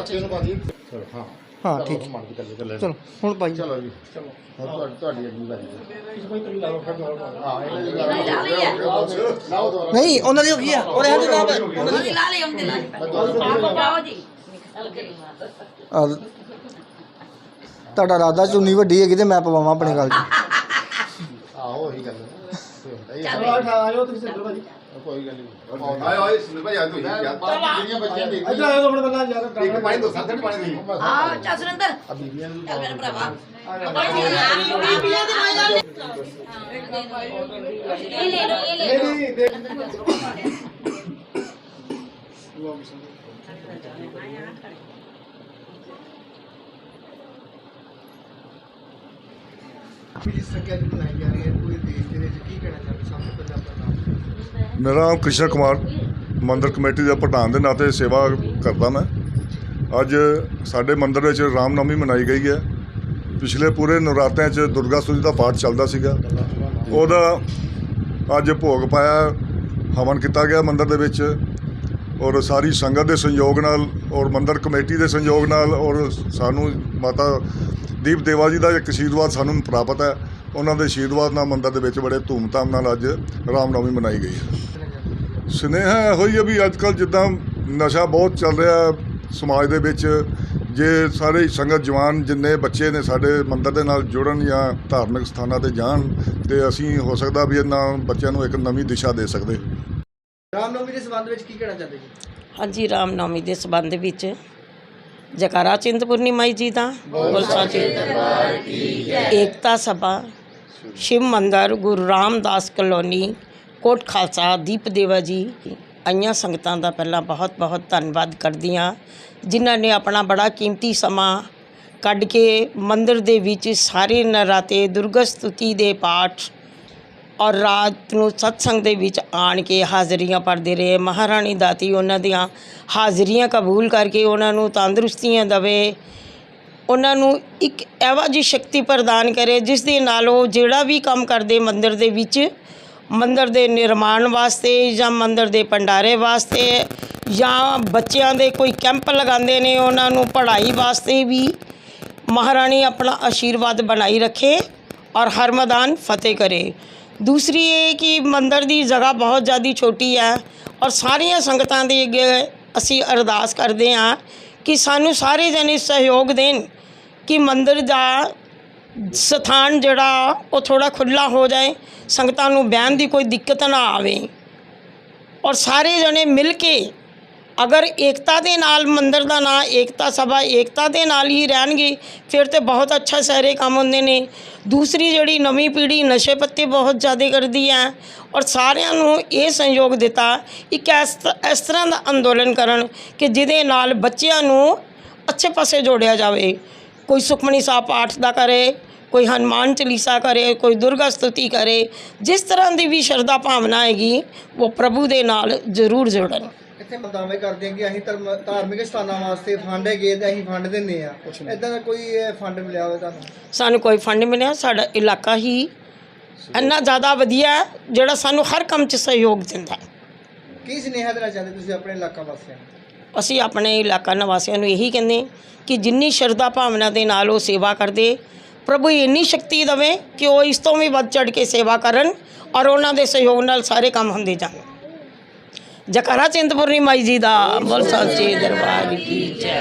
ਬੱਚੇ ਨੂੰ ਬਾਜੀ ਚਲੋ ਹਾਂ। ਹਾਂ ਠੀਕ। ਮਾਰ ਕੇ ਚੱਲੇ ਚੱਲੇ ਚਲੋ ਹੁਣ ਭਾਈ। ਚਲੋ ਜੀ। ਚਲੋ। ਤੁਹਾਡੀ ਤੁਹਾਡੀ ਅੱਗੀ ਬਾਜੀ ਇਸ ਕੋਈ ਤਰੀ ਲਾ ਲਓ ਫਿਰ ਹਾਂ ਇਹਨਾਂ ਦੀ ਗੱਲ ਲਾਓ। ਦੋ ਨਹੀਂ ਉਹਨਾਂ ਦੀ ਹੋ ਗਈ ਆ। ਉਹਦੇ ਹੱਥ ਨਾਲ ਉਹਨਾਂ ਦੀ ਲਾ ਲੈ ਉਹਦੇ ਨਾਲ ਪਾਓ ਜੀ। ਆ, ਤੁਹਾਡਾ ਰਾਦਾ ਚੁੰਨੀ ਵੱਡੀ ਹੈਗੀ ਤੇ ਮੈਂ ਪਵਾਵਾਂ ਆਪਣੇ ਗੱਲ 'ਚ ਆਹੋ ਉਹੀ ਗੱਲ ਹੈ। ਚੱਲ। ਆਇਓ ਤੁਸੀਂ ਚੱਲੋ ਭਾਜੀ। ਕੋਈ ਗੱਲ ਨਹੀਂ। ਆਏ ਆਏ ਸੁਣ ਭਾਈ ਆ ਤੂੰ ਯਾਰ ਜਿਹੜੀਆਂ ਬੱਚੀਆਂ ਦੇਖਦੀਆਂ ਇੱਧਰ ਆਇਓ ਆਪਣੇ ਬੰਦਾ ਯਾਰ ਇੱਕ ਪਾਣੀ ਦੋ ਸਾਥ ਪਾਣੀ ਦੇ। ਆ ਚੱਲ ਸੁਰਿੰਦਰ। ਆ ਬੀਬੀਆਂ ਨੂੰ ਚੱਲ ਮੇਰੇ ਭਰਾਵਾ ਇਹ ਲੈ ਲਓ ਇਹ ਲੈ ਲਓ। ਸੰਖਿਆ ਦੀ ਬਣਾਈ ਜਾ ਰਹੀ ਹੈ ਪੂਰੇ ਦੇਸ਼ ਦੇ ਵਿੱਚ ਕੀ ਕਹਿਣਾ ਚਾਹੁੰਦੇ ਸਭ ਤੋਂ ਮੇਰਾ ਨਾਮ ਕ੍ਰਿਸ਼ਨ ਕੁਮਾਰ, ਮੰਦਰ ਕਮੇਟੀ ਦਾ ਪ੍ਰਧਾਨ ਦੇ ਨਾਤੇ ਸੇਵਾ ਕਰਦਾ ਮੈਂ। ਅੱਜ ਸਾਡੇ ਮੰਦਰ ਵਿੱਚ ਰਾਮਨਵਮੀ ਮਨਾਈ ਗਈ ਹੈ। ਪਿਛਲੇ ਪੂਰੇ ਨਵਰਾਤਿਆਂ 'ਚ ਦੁਰਗਾ ਸੂਜੀ ਦਾ ਪਾਠ ਚੱਲਦਾ ਸੀਗਾ। ਉਹਦਾ ਅੱਜ ਭੋਗ ਪਾਇਆ, ਹਵਨ ਕੀਤਾ ਗਿਆ ਮੰਦਰ ਦੇ ਵਿੱਚ। ਔਰ ਸਾਰੀ ਸੰਗਤ ਦੇ ਸੰਯੋਗ ਨਾਲ ਔਰ ਮੰਦਰ ਕਮੇਟੀ ਦੇ ਸੰਯੋਗ ਨਾਲ ਔਰ ਸਾਨੂੰ ਮਾਤਾ ਦੀਪ ਦੇਵਾ ਜੀ ਦਾ ਇੱਕ ਆਸ਼ੀਰਵਾਦ ਸਾਨੂੰ ਪ੍ਰਾਪਤ ਹੈ। ਉਹਨਾਂ ਦੇ ਆਸ਼ੀਰਵਾਦ ਨਾਲ ਮੰਦਿਰ ਦੇ ਵਿੱਚ ਬੜੇ ਧੂਮਧਾਮ ਨਾਲ ਅੱਜ ਰਾਮਨਵਮੀ ਮਨਾਈ ਗਈ ਹੈ। ਸੁਨੇਹਾ ਇਹੋ ਹੀ ਹੈ ਵੀ ਅੱਜ ਕੱਲ੍ਹ ਜਿੱਦਾਂ ਨਸ਼ਾ ਬਹੁਤ ਚੱਲ ਰਿਹਾ ਸਮਾਜ ਦੇ ਵਿੱਚ ਜੇ ਸਾਰੇ ਸੰਗਤ ਜਵਾਨ ਜਿੰਨੇ ਬੱਚੇ ਨੇ ਸਾਡੇ ਮੰਦਿਰ ਦੇ ਨਾਲ ਜੁੜਨ ਜਾਂ ਧਾਰਮਿਕ ਸਥਾਨਾਂ ਤੇ ਜਾਣ ਤੇ ਅਸੀਂ ਹੋ ਸਕਦਾ ਵੀ ਇਹਨਾਂ ਬੱਚਿਆਂ ਨੂੰ ਇੱਕ ਨਵੀਂ ਦਿਸ਼ਾ ਦੇ ਸਕਦੇ। ਰਾਮਨਵਮੀ ਦੇ ਸੰਬੰਧ ਵਿੱਚ ਕੀ ਕਹਿਣਾ ਚਾਹੁੰਦੇ ਜੀ? ਹਾਂਜੀ ਰਾਮਨੌਮੀ ਦੇ ਸਬੰਧ ਵਿੱਚ ਜਕਾਰਾ ਚਿੰਤਪੁਰਨੀ ਮਾਈ ਜੀ ਦਾ। ਬੋਲ ਸਾਚੇ ਦਰਬਾਰ ਕੀ ਜੈ ਏਕਤਾ ਸਭਾ ਸ਼ਿਵ ਮੰਦਰ, ਗੁਰੂ ਰਾਮਦਾਸ ਕਲੋਨੀ, ਕੋਟ ਖਾਲਸਾ, ਦੀਪ ਦੇਵਾ ਜੀ, ਆਈਆਂ ਸੰਗਤਾਂ ਦਾ ਪਹਿਲਾਂ ਬਹੁਤ ਬਹੁਤ ਧੰਨਵਾਦ ਕਰਦੀ ਹਾਂ, ਜਿਨ੍ਹਾਂ ਨੇ ਆਪਣਾ ਬੜਾ ਕੀਮਤੀ ਸਮਾਂ ਕੱਢ ਕੇ ਮੰਦਿਰ ਦੇ ਵਿੱਚ ਸਾਰੇ ਨਰਾਤੇ ਦੁਰਗਾ ਸਤੁਤੀ ਦੇ ਪਾਠ ਔਰ ਰਾਤ ਨੂੰ ਸਤਸੰਗ ਦੇ ਵਿੱਚ ਆਣ ਕੇ ਹਾਜ਼ਰੀਆਂ ਭਰਦੇ ਰਹੇ। ਮਹਾਰਾਣੀ ਦਾਤੀ ਉਹਨਾਂ ਦੀਆਂ ਹਾਜ਼ਰੀਆਂ ਕਬੂਲ ਕਰਕੇ ਉਹਨਾਂ ਨੂੰ ਤੰਦਰੁਸਤੀਆਂ ਦਵੇ। ਉਹਨਾਂ ਨੂੰ ਇੱਕ ਇਹੋ ਜਿਹੀ ਸ਼ਕਤੀ ਪ੍ਰਦਾਨ ਕਰੇ, ਜਿਸ ਦੇ ਨਾਲ ਉਹ ਜਿਹੜਾ ਵੀ ਕੰਮ ਕਰਦੇ ਮੰਦਿਰ ਦੇ ਵਿੱਚ, ਮੰਦਿਰ ਦੇ ਨਿਰਮਾਣ ਵਾਸਤੇ ਜਾਂ ਮੰਦਿਰ ਦੇ ਭੰਡਾਰੇ ਵਾਸਤੇ ਜਾਂ ਬੱਚਿਆਂ ਦੇ ਕੋਈ ਕੈਂਪ ਲਗਾਉਂਦੇ ਨੇ, ਉਹਨਾਂ ਨੂੰ ਪੜ੍ਹਾਈ ਵਾਸਤੇ ਵੀ ਮਹਾਰਾਣੀ ਆਪਣਾ ਆਸ਼ੀਰਵਾਦ ਬਣਾਈ ਰੱਖੇ ਔਰ ਹਰ ਮੈਦਾਨ ਫਤਿਹ ਕਰੇ। ਦੂਸਰੀ ਇਹ ਕਿ ਮੰਦਿਰ ਦੀ ਜਗ੍ਹਾ ਬਹੁਤ ਜ਼ਿਆਦਾ ਛੋਟੀ ਹੈ ਔਰ ਸਾਰੀਆਂ ਸੰਗਤਾਂ ਦੇ ਅੱਗੇ ਅਸੀਂ ਅਰਦਾਸ ਕਰਦੇ ਹਾਂ ਕਿ ਸਾਨੂੰ ਸਾਰੇ ਜਣੇ ਸਹਿਯੋਗ ਦੇਣ। ਕਿ ਮੰਦਿਰ ਦਾ ਸਥਾਨ ਜਿਹੜਾ, ਉਹ ਥੋੜਾ ਖੁੱਲਾ ਹੋ ਜਾਏ, ਸੰਗਤਾਂ ਨੂੰ ਬਹਿਣ ਦੀ ਕੋਈ ਦਿੱਕਤ ਨਾ ਆਵੇ। ਔਰ ਸਾਰੇ ਜਣੇ ਮਿਲ ਕੇ ਅਗਰ ਏਕਤਾ ਦੇ ਨਾਲ ਮੰਦਰ ਦਾ ਨਾਂ, ਏਕਤਾ ਸਭਾ, ਏਕਤਾ ਦੇ ਨਾਲ ਹੀ ਰਹਿਣਗੇ, ਫਿਰ ਤੇ ਬਹੁਤ ਅੱਛਾ ਸਾਰੇ ਕੰਮ ਹੁੰਦੇ ਨੇ। ਦੂਸਰੀ ਜਿਹੜੀ ਨਵੀਂ ਪੀੜ੍ਹੀ ਨਸ਼ੇ ਪੱਤੇ ਬਹੁਤ ਜ਼ਿਆਦਾ ਕਰਦੀ ਹੈ, ਔਰ ਸਾਰਿਆਂ ਨੂੰ ਇਹ ਸੰਯੋਗ ਦਿੱਤਾ ਇੱਕ ਇਸ ਤਰ੍ਹਾਂ ਦਾ ਅੰਦੋਲਨ ਕਰਨ ਕਿ ਜਿਹਦੇ ਨਾਲ ਬੱਚਿਆਂ ਨੂੰ ਅੱਛੇ ਪਾਸੇ ਜੋੜਿਆ ਜਾਵੇ। ਕੋਈ ਸੁਖਮਨੀ ਸਾਹਿਬ ਪਾਠ ਦਾ ਕਰੇ ਕੋਈ ਹਨੂਮਾਨ ਚਾਲੀਸਾ ਕਰੇ ਕੋਈ ਦੁਰਗਾ ਸਤੁਤੀ ਕਰੇ ਜਿਸ ਤਰ੍ਹਾਂ ਦੀ ਵੀ ਸ਼ਰਧਾ ਭਾਵਨਾ ਹੈਗੀ ਉਹ ਪ੍ਰਭੂ ਦੇ ਨਾਲ ਜ਼ਰੂਰ ਜੁੜਨ। ਇੱਥੇ ਮਦਾਵੇਂ ਕਰਦੇ ਆ ਕਿ ਅਸੀਂ ਧਰਮ- ਧਾਰਮਿਕ ਸਥਾਨਾਂ ਵਾਸਤੇ ਫੰਡ ਹੈਗੇ ਤੇ ਅਸੀਂ ਫੰਡ ਦਿੰਨੇ ਆ ਇਦਾਂ ਦਾ ਕੋਈ ਫੰਡ ਮਿਲਿਆ ਹੋਵੇ ਤੁਹਾਨੂੰ? ਸਾਨੂੰ ਕੋਈ ਫੰਡ ਮਿਲਿਆ ਸਾਡਾ ਇਲਾਕਾ ਹੀ ਇੰਨਾ ਜ਼ਿਆਦਾ ਵਧੀਆ ਹੈ, ਜਿਹੜਾ ਸਾਨੂੰ ਹਰ ਕੰਮ 'ਚ ਸਹਿਯੋਗ ਦਿੰਦਾ। ਕੀ ਸੁਨੇਹਾ ਦੇਣਾ ਚਾਹੁੰਦੇ ਤੁਸੀਂ ਆਪਣੇ ਇਲਾਕਾ ਵਾਸੀਆਂ ਨੂੰ? ਅਸੀਂ ਆਪਣੇ ਇਲਾਕਾ ਨਿਵਾਸੀਆਂ ਨੂੰ ਇਹੀ ਕਹਿੰਦੇ ਕਿ ਜਿੰਨੀ ਸ਼ਰਧਾ ਭਾਵਨਾ ਦੇ ਨਾਲ ਉਹ ਸੇਵਾ ਕਰਦੇ, ਪ੍ਰਭੂ ਇੰਨੀ ਸ਼ਕਤੀ ਦੇਵੇ ਕਿ ਉਹ ਇਸ ਤੋਂ ਵੀ ਵੱਧ ਚੜ ਕੇ ਸੇਵਾ ਕਰਨ ਔਰ ਉਹਨਾਂ ਦੇ ਸਹਿਯੋਗ ਨਾਲ ਸਾਰੇ ਕੰਮ ਹੁੰਦੇ ਜਾਣ। ਜਕਾਰਾ ਚਿੰਤਪੁਰਨੀ ਮਾਈ ਜੀ ਦਾ ਬੋਲ ਸੱਚੇ ਦਰਬਾਰ ਕੀ ਜੈ।